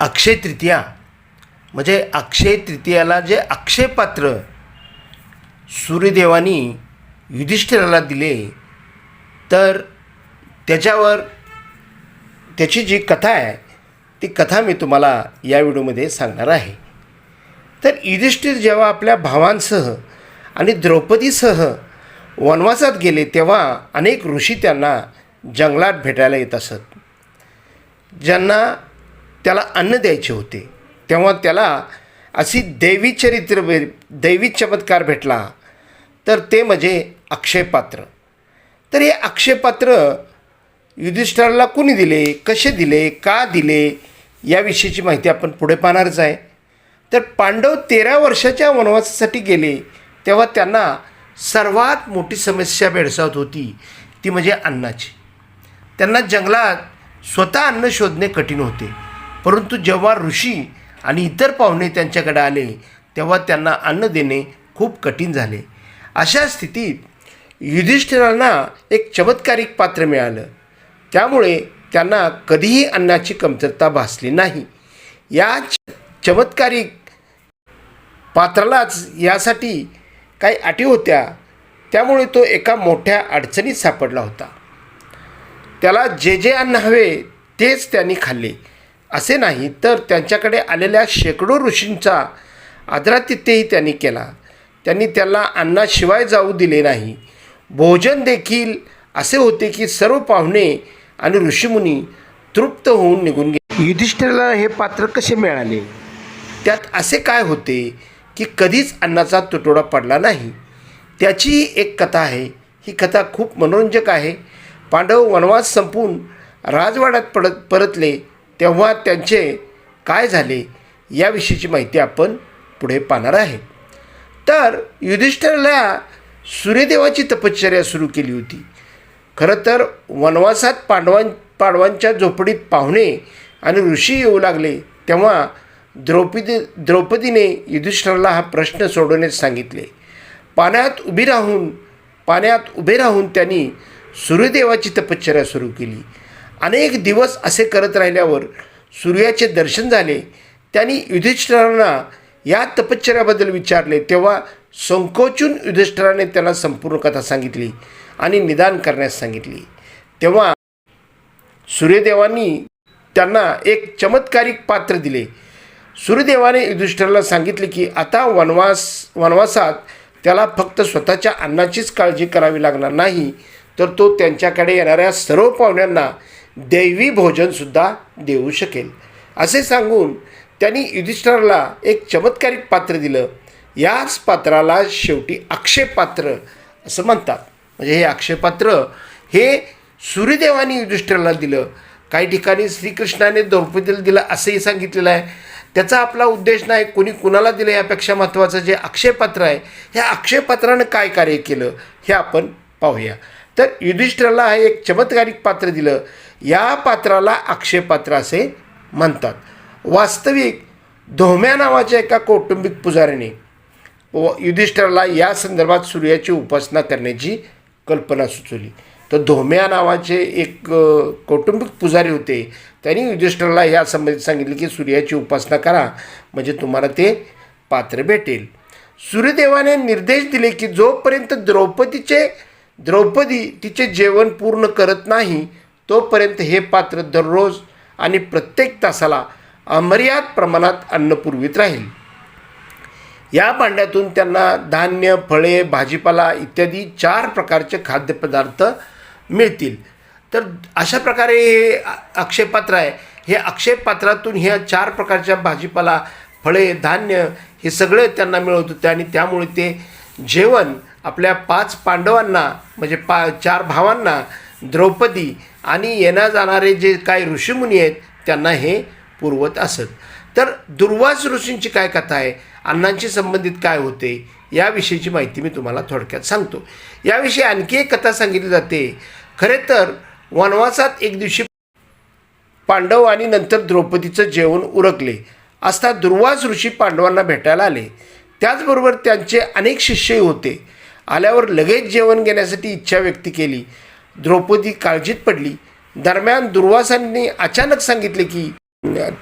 अक्षय तृतीया म्हणजे अक्षय तृतीयाला जे अक्षयपात्र सूर्यदेवानी युधिष्ठिराला दिले तर त्याच्यावर त्याची जी कथा आहे ती कथा मी तुम्हाला या व्हिडिओमध्ये सांगणार आहे. तर युधिष्ठिर जेव्हा आपल्या भावांसह आणि द्रौपदीसह वनवासात गेले तेव्हा अनेक ऋषी त्यांना जंगलात भेटायला येत असत. ज्यांना त्याला अन्न द्यायचे होते. तेव्हा त्याला अशी दैवी चरित्र भे- दैवी चमत्कार भेटला. तर ते म्हणजे अक्षयपात्र. तर हे अक्षयपात्र युधिष्ठराला कुणी दिले? कसे दिले? का दिले? याविषयीची माहिती आपण पुढे पाहणारच आहे. तर पांडव तेरा वर्षाच्या वनवासासाठी गेले. तेव्हा त्यांना सर्वात मोठी समस्या भेडसावत होती. ती म्हणजे अन्नाची. त्यांना जंगलात स्वतः अन्न शोधणे कठीण होते. परंतु जेव्हा ऋषी आणि इतर पाहुणे त्यांच्याकडे आले तेव्हा त्यांना अन्न देणे खूप कठीण झाले. अशा स्थितीत युधिष्ठिरांना एक चमत्कारिक पात्र मिळालं. त्यामुळे त्यांना कधीही अन्नाची कमतरता भासली नाही. या चमत्कारिक पात्रालाच यासाठी काही अटी होत्या. त्यामुळे तो एका मोठ्या अडचणीत सापडला होता. त्याला जे जे अन्न हवे तेच त्यांनी खाल्ले. असे नाही तर त्यांच्याकडे आलेल्या शेकडो ऋषींचा आदरातिथ्यही त्यांनी केला. त्यांनी त्याला अन्नाशिवाय जाऊ दिले नाही. भोजन देखील असे होते की सर्व पाहुणे आणि ऋषीमुनी तृप्त होऊन निघून गेले. युधिष्ठिराला हे पात्र कसे मिळाले? त्यात असे काय होते की कधीच अन्नाचा तुटवडा पडला नाही. त्याची एक कथा आहे. ही कथा खूप मनोरंजक आहे. पांडव वनवास संपून राजवाड्यात पडत परतले. तेव्हा त्यांचे काय झाले याविषयीची माहिती आपण पुढे पाहणार आहे. तर युधिष्ठिरला सूर्यदेवाची तपश्चर्या सुरू केली होती. खरं तर वनवासात पांडवां पांडवांच्या झोपडीत पाहुणे आणि ऋषी येऊ लागले तेव्हा द्रौपदी द्रौपदीने युधिष्ठिराला हा प्रश्न सोडवण्यास सांगितले. पाण्यात उभी राहून पाण्यात उभे राहून त्यांनी सूर्यदेवाची तपश्चर्या सुरू केली. अनेक दिवस असे करत राहिल्यावर सूर्याचे दर्शन झाले. त्यांनी युधिष्ठिरांना या तपश्चर्याबद्दल विचारले. तेव्हा संकोचून युधिष्ठिराने त्यांना संपूर्ण कथा सांगितली आणि निदान करण्यास सांगितली. तेव्हा सूर्यदेवांनी त्यांना एक चमत्कारिक पात्र दिले. सूर्यदेवाने युधिष्ठिराला सांगितले की आता वनवास वनवासात त्याला फक्त स्वतःच्या अन्नाचीच काळजी करावी लागणार नाही तर तो त्यांच्याकडे येणाऱ्या सर्व पाहुण्यांना दैवी भोजनसुद्धा देऊ शकेल. असे सांगून त्यांनी युधिष्ठराला एक चमत्कारिक पात्र दिलं. याच पात्राला शेवटी अक्षयपात्र असं म्हणतात. म्हणजे हे अक्षयपात्र हे सूर्यदेवाने युधिष्ठिराला दिलं. काही ठिकाणी श्रीकृष्णाने द्रौपदीला दिलं असंही सांगितलेलं आहे. त्याचा आपला उद्देश नाही कोणी कुणाला दिलं यापेक्षा महत्त्वाचं जे अक्षयपात्र आहे ह्या अक्षयपात्रानं काय कार्य केलं हे आपण पाहूया. तर युधिष्ठिराला हे एक चमत्कारिक पात्र दिलं. या पात्राला अक्षयपात्र असे म्हणतात. वास्तविक धोम्या नावाच्या एका कौटुंबिक पुजाऱ्याने व युधिष्ठराला या संदर्भात सूर्याची उपासना करण्याची कल्पना सुचवली. तर धोम्या नावाचे एक कौटुंबिक पुजारी होते. त्यांनी युधिष्ठराला या संबंधित सांगितले की सूर्याची उपासना करा म्हणजे तुम्हाला ते पात्र भेटेल. सूर्यदेवाने निर्देश दिले की जोपर्यंत द्रौपदीचे द्रौपदी तिचे जेवण पूर्ण करत नाही तोपर्यंत हे पात्र दररोज आणि प्रत्येक तासाला अमर्याद प्रमाणात अन्न पुरवित राहील. या भांड्यातून त्यांना धान्य फळे भाजीपाला इत्यादी चार प्रकारचे खाद्यपदार्थ मिळतील. तर अशा प्रकारे हे अक्षयपात्र आहे. हे अक्षयपात्रातून ह्या चार प्रकारच्या भाजीपाला फळे धान्य हे सगळे त्यांना मिळत होते आणि त्यामुळे ते जेवण आपल्या पाच पांडवांना म्हणजे पा चार भावांना द्रौपदी आणि येण्या जाणारे जे काही ऋषीमुनी आहेत त्यांना हे पुरवत असत. तर दुर्वास ऋषींची काय कथा आहे? अण्णांशी संबंधित काय होते? याविषयीची माहिती मी तुम्हाला थोडक्यात सांगतो. याविषयी आणखी एक कथा सांगितली जाते. खरे तर वनवासात एक दिवशी पांडव आणि नंतर द्रौपदीचं जेवण उरकले. असता दुर्वास ऋषी पांडवांना भेटायला आले. त्याचबरोबर त्यांचे अनेक शिष्यही होते. आल्यावर लगेच जेवण घेण्यासाठी इच्छा व्यक्त केली. द्रौपदी काळजीत पडली. दरम्यान दुर्वासांनी अचानक सांगितले की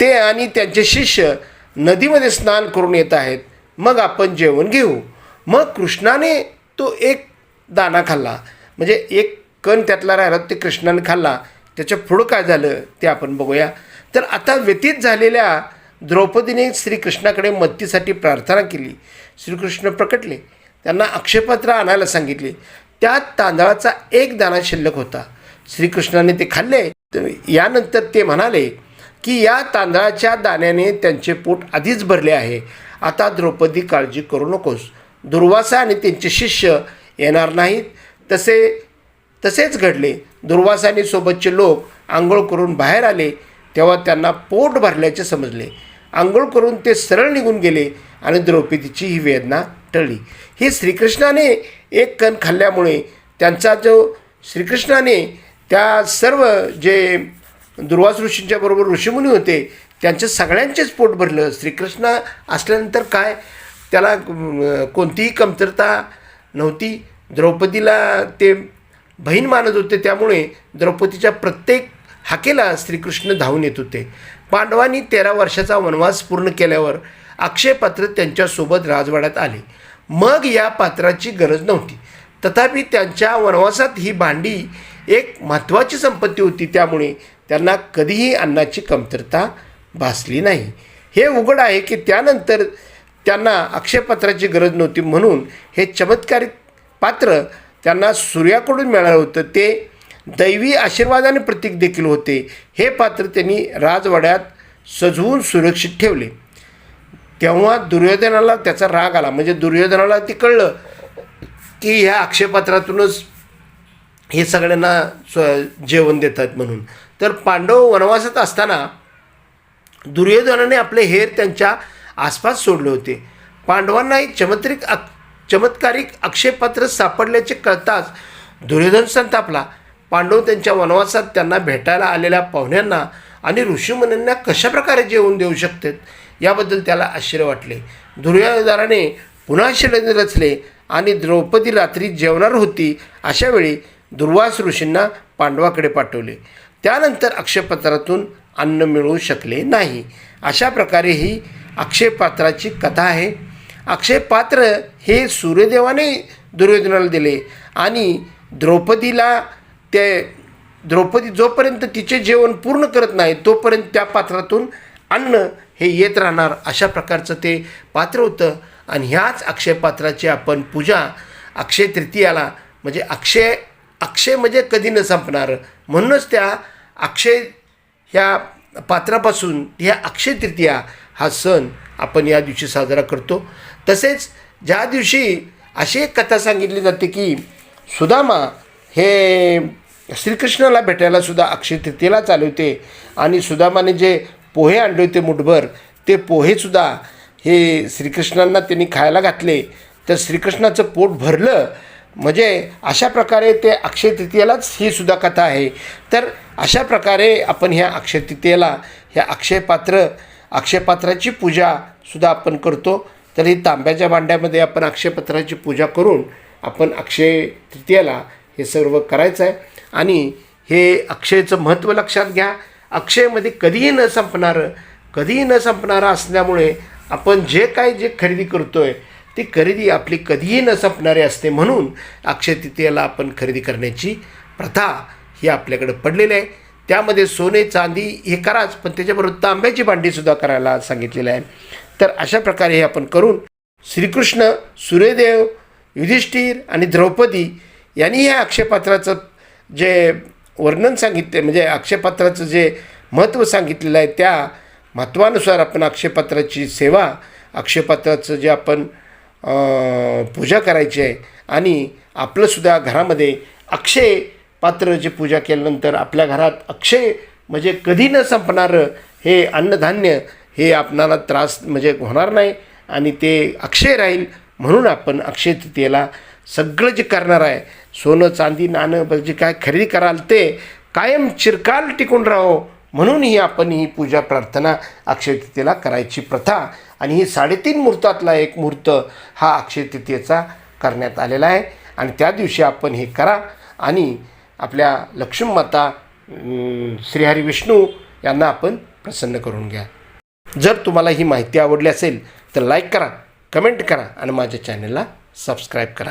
ते आणि त्यांचे शिष्य नदीमध्ये स्नान करून येत आहेत. मग आपण जेवण घेऊ. मग कृष्णाने तो एक दाना खाल्ला. म्हणजे एक कण त्यातला राहिला ते कृष्णाने खाल्ला. त्याच्या पुढं काय झालं ते आपण बघूया. तर आता व्यतीत झालेल्या द्रौपदीने श्रीकृष्णाकडे मदतीसाठी प्रार्थना केली. श्रीकृष्ण प्रकटले. त्यांना अक्षयपत्र आणायला सांगितले. त्यात तांदळाचा एक दाणा शिल्लक होता. श्रीकृष्णाने ते खाल्ले. तर यानंतर ते म्हणाले की या तांदळाच्या दाण्याने त्यांचे पोट आधीच भरले आहे. आता द्रौपदी काळजी करू नकोस. दुर्वासा आणि त्यांचे शिष्य येणार नाहीत. तसे तसेच घडले. दुर्वासाने सोबतचे लोक आंघोळ करून बाहेर आले. तेव्हा त्यांना पोट भरल्याचे समजले. आंघोळ करून ते सरळ निघून गेले आणि द्रौपदीची ही वेदना टळली. ही श्रीकृष्णाने एक कण खाल्ल्यामुळे त्यांचा जो श्रीकृष्णाने त्या सर्व जे दुर्वास ऋषींच्या बरोबर ऋषीमुनी होते त्यांचे सगळ्यांचेच पोट भरलं. श्रीकृष्ण असल्यानंतर काय? त्याला कोणतीही कमतरता नव्हती. द्रौपदीला ते बहीण मानत होते. त्यामुळे द्रौपदीच्या प्रत्येक हाकेला श्रीकृष्ण धावून येत होते. पांडवांनी तेरा वर्षाचा वनवास पूर्ण केल्यावर अक्षय पात्र त्यांच्यासोबत राजवाड्यात आले. मग या पात्राची गरज नव्हती. तथापि त्यांच्या वनवासात ही भांडी एक महत्त्वाची संपत्ती होती. त्यामुळे त्यांना कधीही अन्नाची कमतरता भासली नाही. हे उघड आहे की त्यानंतर त्यांना अक्षयपात्राची गरज नव्हती. म्हणून हे चमत्कारिक पात्र त्यांना सूर्याकडून मिळालं होतं. ते दैवी आशीर्वादाने प्रतीक देखील होते. हे पात्र त्यांनी राजवाड्यात सजवून सुरक्षित ठेवले. तेव्हा दुर्योधनाला त्याचा राग आला म्हणजे दुर्योधनाला ते कळलं की ह्या अक्षयपात्रातूनच हे सगळ्यांना स्व जेवण देतात म्हणून. तर पांडव वनवासात असताना दुर्योधनाने आपले हेर त्यांच्या आसपास सोडले होते. पांडवांना एक चमत्रिक अक चमत्कारिक अक्षयपात्र सापडल्याचे कळताच दुर्योधन संतापला. पांडव त्यांच्या वनवासात त्यांना भेटायला आलेल्या पाहुण्यांना आणि ऋषीमुनींना कशाप्रकारे जेवण देऊ शकतात? याबद्दल त्याला आश्चर्य वाटले. दुर्योधनाने पुन्हा षडयंत्र रचले आणि द्रौपदी रात्री जेवणार होती अशावेळी दुर्वास ऋषींना पांडवाकडे पाठवले. त्यानंतर अक्षयपात्रातून अन्न मिळू शकले नाही. अशा प्रकारे ही अक्षयपात्राची कथा आहे. अक्षयपात्र हे सूर्यदेवाने दुर्योधनाला दिले आणि द्रौपदीला ते द्रौपदी जोपर्यंत तिचे जेवण पूर्ण करत नाही तोपर्यंत त्या पात्रातून अन्न हे येत राहणार अशा प्रकारचं ते पात्र होतं. आणि ह्याच अक्षयपात्राची आपण पूजा अक्षय तृतीयाला म्हणजे अक्षय अक्षय म्हणजे कधी न संपणारं. म्हणूनच त्या अक्षय ह्या पात्रापासून ह्या अक्षय तृतीया हा सण आपण या दिवशी साजरा करतो. तसेच ज्या दिवशी अशी एक कथा सांगितली जाते की सुदामा हे श्रीकृष्णाला भेटायला सुद्धा अक्षय तृतीयेला चालवते. होते आणि सुदामाने जे पोहे आणले होते मुठभर ते पोहेसुद्धा हे श्रीकृष्णांना त्यांनी खायला घातले. तर श्रीकृष्णाचं पोट भरलं. म्हणजे अशा प्रकारे ते अक्षय तृतीयेलाच ही सुद्धा कथा आहे. तर अशा प्रकारे आपण ह्या अक्षय तृतीयेला ह्या अक्षयपात्र अक्षयपात्राची पूजासुद्धा आपण करतो. तर ही तांब्याच्या भांड्यामध्ये आपण अक्षयपत्राची पूजा करून आपण अक्षय तृतीयेला हे सर्व करायचं आहे. आणि हे अक्षयचं महत्त्व लक्षात घ्या. अक्षयमध्ये कधीही न संपणारं कधीही न संपणारं असल्यामुळे आपण जे काय जे खरेदी करतो आहे ती खरेदी आपली कधीही न संपणारी असते म्हणून अक्षय तृतीयेला आपण खरेदी करण्याची प्रथा ही आपल्याकडे पडलेली आहे. त्यामध्ये सोने चांदी हे कराच पण त्याच्याबरोबर तांब्याची भांडीसुद्धा करायला सांगितलेलं आहे. तर अशा प्रकारे हे आपण करून श्रीकृष्ण सूर्यदेव युधिष्ठिर आणि द्रौपदी यांनी ह्या अक्षयपात्राचं जे वर्णन सांगितले म्हणजे अक्षयपात्राचं जे महत्त्व सांगितलेलं आहे त्या महत्त्वानुसार आपण अक्षयपात्राची सेवा अक्षयपात्राचं जे आपण पूजा करायची आहे आणि आपलंसुद्धा घरामध्ये अक्षय पात्र जे पूजा केल्यानंतर आपल्या घरात अक्षय म्हणजे कधी न संपणारं हे अन्नधान्य हे आपणाला त्रास म्हणजे होणार नाही आणि ते अक्षय राहील म्हणून आपण अक्षय तृतीयेला सगळं जे करणार आहे सोनं चांदी नाणं जे काय खरेदी कराल ते कायम चिरकाल टिकून राहो. म्हणून ही आपण ही पूजा प्रार्थना अक्षय तृतीयेला करायची प्रथा आणि ही साडेतीन मुहूर्तातला एक मुहूर्त हा अक्षय तृतीयेचा करण्यात आलेला आहे. आणि त्या दिवशी आपण हे करा आणि आपल्या लक्ष्मी माता श्रीहरी विष्णू यांना आपण प्रसन्न करून घ्या. जर तुम्हाला ही माहिती आवडली असेल तर लाईक करा कमेंट करा आणि माझ्या चॅनलला सबस्क्राईब करा.